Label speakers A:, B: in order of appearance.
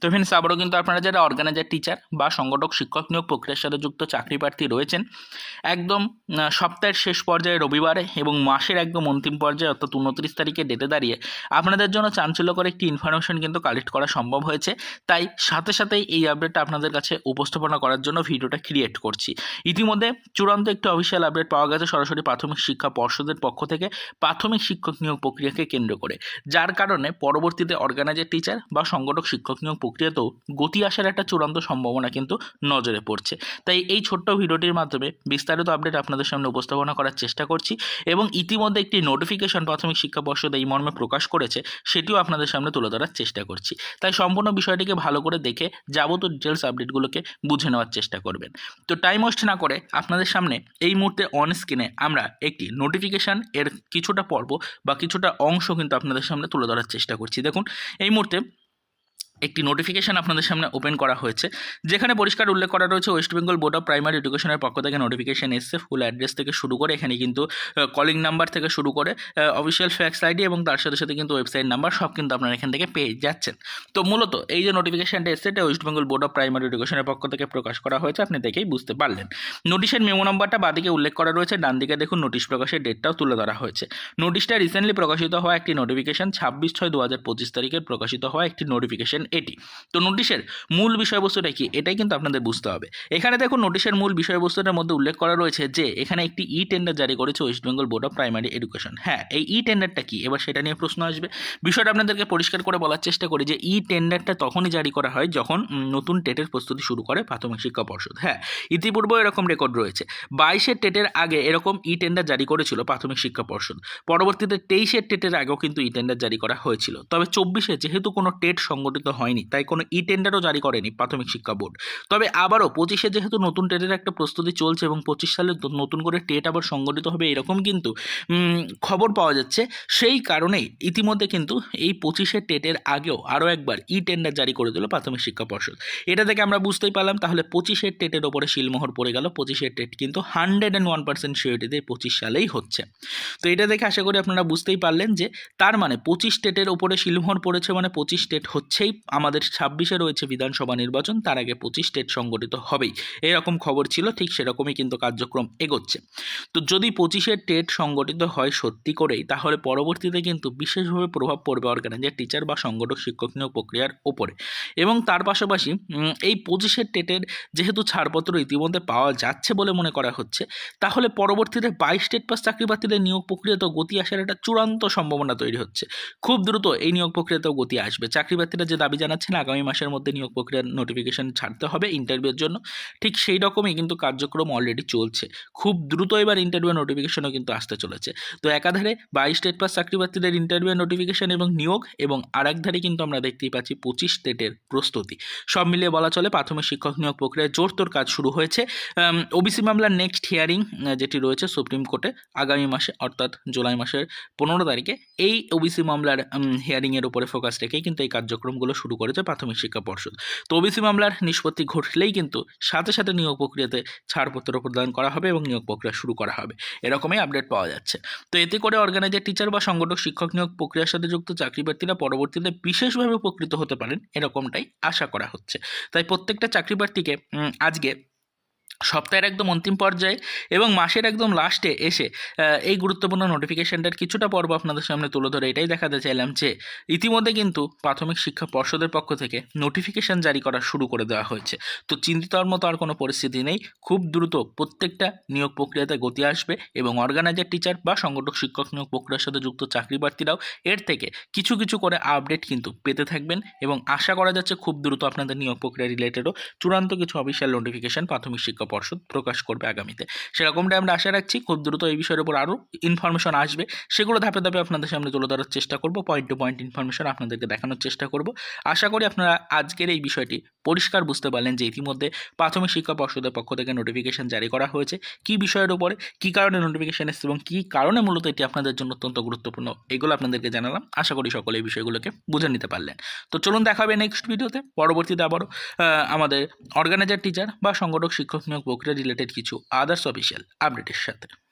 A: তো ফ্রেন্ডস আবারও কিন্তু আপনারা যারা অর্গানাইজার টিচার বা সংগঠক, শিক্ষক নিয়োগ প্রক্রিয়ার সাথে যুক্ত চাকরি প্রার্থী রয়েছেন, একদম সপ্তাহের শেষ পর্যায়ে রবিবারে এবং মাসের একদম অন্তিম পর্যায়ে অর্থাৎ উনত্রিশ তারিখে ডেটে দাঁড়িয়ে আপনাদের জন্য চাঞ্চল্যকর একটি ইনফরমেশন কিন্তু কালেক্ট করা সম্ভব হয়েছে। তাই সাথে সাথেই এই আপডেটটা আপনাদের কাছে উপস্থাপনা করার জন্য ভিডিওটা ক্রিয়েট করছি। ইতিমধ্যে চূড়ান্ত একটি অফিসিয়াল আপডেট পাওয়া গেছে সরাসরি প্রাথমিক শিক্ষা পর্ষদের পক্ষ থেকে প্রাথমিক শিক্ষক নিয়োগ প্রক্রিয়াকে কেন্দ্র করে। যার কারণে পরবর্তীতে অর্গানাইজার টিচার বা সংগঠক, শিক্ষক নিয়োগ প্রক্রিয়াতেও গতি আসার একটা চূড়ান্ত সম্ভাবনা কিন্তু নজরে পড়ছে। তাই এই ছোট্ট ভিডিওটির মাধ্যমে বিস্তারিত আপডেট আপনাদের সামনে উপস্থাপনা করার চেষ্টা করছি এবং ইতিমধ্যে একটি নোটিফিকেশন প্রাথমিক শিক্ষা পর্ষদ এই মর্মে প্রকাশ করেছে, সেটিও আপনাদের সামনে তুলে ধরার চেষ্টা করছি। তাই সম্পূর্ণ বিষয়টিকে ভালো করে দেখে যাবতীয় ডিটেলস আপডেটগুলোকে বুঝে নেওয়ার চেষ্টা করবেন। তো টাইম ওয়েস্ট না করে আপনাদের সামনে এই মুহূর্তে অন স্ক্রিনে আমরা একটি নোটিফিকেশান এর কিছুটা পর্ব বা কিছুটা অংশ কিন্তু আপনাদের সামনে তুলে ধরার চেষ্টা করছি। দেখুন, এই মুহূর্তে একটি নোটিফিকেশান আপনাদের সামনে ওপেন করা হয়েছে, যেখানে পরিষ্কার উল্লেখ করা রয়েছে West Bengal board of primary এডুকেশনের পক্ষ থেকে নোটিফিকেশান এসছে ফুল অ্যাড্রেস থেকে শুরু করে এখানে কিন্তু কলিং নাম্বার থেকে শুরু করে অফিসিয়াল ফ্যাক্স আইডি এবং তার সাথে সাথে কিন্তু ওয়েবসাইট নাম্বার সব কিন্তু আপনারা এখান থেকে পেয়ে যাচ্ছেন। তো মূলত এই যে নোটিফিকেশানটা এসছে, এটা West Bengal board of primary এডুকেশনের পক্ষ থেকে প্রকাশ করা হয়েছে, আপনি দেখেই বুঝতে পারলেন। নোটিশের মেমো নাম্বারটা বাদিকে উল্লেখ করা রয়েছে, ডান দিকে দেখুন নোটিশ প্রকাশের ডেটটাও তুলে ধরা হয়েছে। নোটিশটা রিসেন্টলি প্রকাশিত হওয়া একটি নোটিফিকেশন ছাব্বিশ ছয় দু হাজার পঁচিশ তারিখে প্রকাশিত হওয়া একটি নোটিফিকেশন এটি। তো নোটিশের মূল বিষয়বস্তুটা কি, এটাই কিন্তু আপনাদের বুঝতে হবে। এখানে দেখুন নোটিশের মূল বিষয়বস্তুটার মধ্যে উল্লেখ করা রয়েছে যে, এখানে একটি ই টেন্ডার জারি করেছে West Bengal board of primary education হ্যাঁ এই ই টেন্ডারটা কি? এবার সেটা নিয়ে প্রশ্ন আসবে। বিষয়টা আপনাদেরকে পরিষ্কার করে বলার চেষ্টা করি যে ই টেন্ডারটা তখনই জারি করা হয় যখন নতুন টেটের প্রস্তুতি শুরু করে প্রাথমিক শিক্ষা পর্ষদ। হ্যাঁ ইতিপূর্বে এরকম রেকর্ড রয়েছে। বাইশের টেটের আগে এরকম ই টেন্ডার জারি করেছিল প্রাথমিক শিক্ষা পর্ষদ। পরবর্তীতে তেইশের টেটের আগেও কিন্তু ই টেন্ডার জারি করা হয়েছিল। তবে চব্বিশে যেহেতু কোনো টেট সংগঠিত হয়নি, তাই কোনো ই টেন্ডারও জারি করেনি প্রাথমিক শিক্ষা বোর্ড। তবে আবারও পঁচিশে যেহেতু নতুন টেটের একটা প্রস্তুতি চলছে এবং পঁচিশ সালে নতুন করে টেট আবার সংগঠিত হবে, এরকম কিন্তু খবর পাওয়া যাচ্ছে। সেই কারণেই ইতিমধ্যে কিন্তু এই পঁচিশের টেটের আগেও আরও একবার ই টেন্ডার জারি করে দিল প্রাথমিক শিক্ষা পর্ষদ। এটা থেকে আমরা বুঝতেই পারলাম, তাহলে পঁচিশের টেটের ওপরে শিলমোহর পড়ে গেল। পঁচিশের টেট কিন্তু হান্ড্রেড অ্যান্ড ওয়ান পার্সেন্ট সিওরিটিতে পঁচিশ সালেই হচ্ছে। তো এটা দেখে আশা করি আপনারা বুঝতেই পারলেন যে, তার মানে পঁচিশ টেটের ওপরে শিলমোহর পড়েছে মানে পঁচিশ টেট হচ্ছেই আমাদের ছাব্বিশে রয়েছে বিধানসভা নির্বাচন, তার আগে পঁচিশ স্টেট সংগঠিত হবেই। এরকম খবর ছিল, ঠিক সেরকমই কিন্তু কার্যক্রম এগোচ্ছে। তো যদি পঁচিশের টেট সংগঠিত হয় সত্যি করেই, তাহলে পরবর্তীতে কিন্তু বিশেষভাবে প্রভাব পড়বে অর্গানাইজার টিচার বা সংগঠক, শিক্ষক নিয়োগ প্রক্রিয়ার ওপরে। এবং তার পাশাপাশি এই পঁচিশের টেটের যেহেতু ছাড়পত্র ইতিমধ্যে পাওয়া যাচ্ছে বলে মনে করা হচ্ছে, তাহলে পরবর্তীতে বাইশ স্টেট পাস চাকরি প্রার্থীদের নিয়োগ প্রক্রিয়াতেও গতি আসার একটা চূড়ান্ত সম্ভাবনা তৈরি হচ্ছে। খুব দ্রুত এই নিয়োগ প্রক্রিয়াতেও গতি আসবে। চাকরি প্রার্থীরা যে দাবি জানাচ্ছেন, আগামী মাসের মধ্যে নিয়োগ প্রক্রিয়ার নোটিফিকেশন ছাড়তে হবে ইন্টারভিউর জন্য। ঠিক সেই রকমই কিন্তু কার্যক্রম অলরেডি চলছে। খুব দ্রুত এবার ইন্টারভিউ নোটিফিকেশনও কিন্তু আসতে চলেছে। তো একাধারে বাইশ স্টেট পাস চাকরি প্রার্থীদের ইন্টারভিউ নোটিফিকেশন এবং নিয়োগ এবং আরেক ধারে কিন্তু আমরা দেখতেই পাচ্ছি পঁচিশ স্টেটের প্রস্তুতি। সব মিলিয়ে বলা চলে প্রাথমিক শিক্ষক নিয়োগ প্রক্রিয়ায় জোরতোর কাজ শুরু হয়েছে। ওবিসি মামলার নেক্সট হিয়ারিং যেটি রয়েছে সুপ্রিম কোর্টে আগামী মাসে, অর্থাৎ জুলাই মাসের পনেরো তারিখে, এই ওবিসি মামলার হিয়ারিংয়ের উপরে ফোকাস রেখেই কিন্তু এই কার্যক্রমগুলো শুরু করেছে প্রাথমিক শিক্ষা পর্ষদ। তো ওবিসি মামলার নিষ্পত্তি ঘটলেই কিন্তু সাথে সাথে নিয়োগ প্রক্রিয়াতে ছাড়পত্র প্রদান করা হবে এবং নিয়োগ প্রক্রিয়া শুরু করা হবে। এরকমই আপডেট পাওয়া যাচ্ছে। তো এতে করে অর্গানাইজার টিচার বা সংগঠক, শিক্ষক নিয়োগ প্রক্রিয়ার সাথে যুক্ত চাকরি প্রার্থীরা পরবর্তীতে বিশেষভাবে উপকৃত হতে পারেন, এরকমটাই আশা করা হচ্ছে। তাই প্রত্যেকটা চাকরি প্রার্থীকে আজকে সপ্তাহের একদম অন্তিম পর্যায়ে এবং মাসের একদম লাস্টে এসে এই গুরুত্বপূর্ণ নোটিফিকেশানটার কিছুটা পর্ব আপনাদের সামনে তুলে ধরে, এটাই দেখাতে চাইলাম যে, ইতিমধ্যে কিন্তু প্রাথমিক শিক্ষা পর্ষদের পক্ষ থেকে নোটিফিকেশন জারি করা শুরু করে দেওয়া হয়েছে। তো চিন্তিত মতো আর কোনো পরিস্থিতি নেই, খুব দ্রুত প্রত্যেকটা নিয়োগ প্রক্রিয়াতে গতি আসবে এবং অর্গানাইজার টিচার বা সংগঠক, শিক্ষক নিয়োগ প্রক্রিয়ার সাথে যুক্ত চাকরি প্রার্থীরাও এর থেকে কিছু কিছু করে আপডেট কিন্তু পেতে থাকবেন এবং আশা করা যাচ্ছে খুব দ্রুত আপনাদের নিয়োগ প্রক্রিয়া রিলেটেডও চূড়ান্ত কিছু অফিসিয়াল নোটিফিকেশান প্রাথমিক শিক্ষা পর্ষদ প্রকাশ করবে আগামীতে। সেরকমটাই আমরা আশা রাখছি। খুব দ্রুত এই বিষয়ের উপর আরও ইনফরমেশন আসবে। সেগুলো ধাপে ধাপে আপনাদের সামনে তুলে ধরার চেষ্টা করব। পয়েন্ট টু পয়েন্ট ইনফরমেশন আপনাদেরকে দেখানোর চেষ্টা করব। আশা করি আপনারা আজকের এই বিষয়টি পরিষ্কার বুঝতে পারলেন যে ইতিমধ্যে প্রাথমিক শিক্ষা পর্ষদের পক্ষ থেকে নোটিফিকেশন জারি করা হয়েছে। কী বিষয়ের উপরে, কী কারণে নোটিফিকেশন এসেছে এবং কী কারণে মূলত এটি আপনাদের জন্য অত্যন্ত গুরুত্বপূর্ণ, এগুলো আপনাদেরকে জানালাম। আশা করি সকলে এই বিষয়গুলোকে বুঝে নিতে পারলেন। তো চলুন দেখা হবে নেক্সট ভিডিওতে পরবর্তীতে আবারও আমাদের অর্গানাইজার টিচার বা সংগঠক, শিক্ষক, নিয়োগ প্রক্রিয়া রিলেটেড কিছু আদার্স অফিসিয়াল আপডেটের সাথে।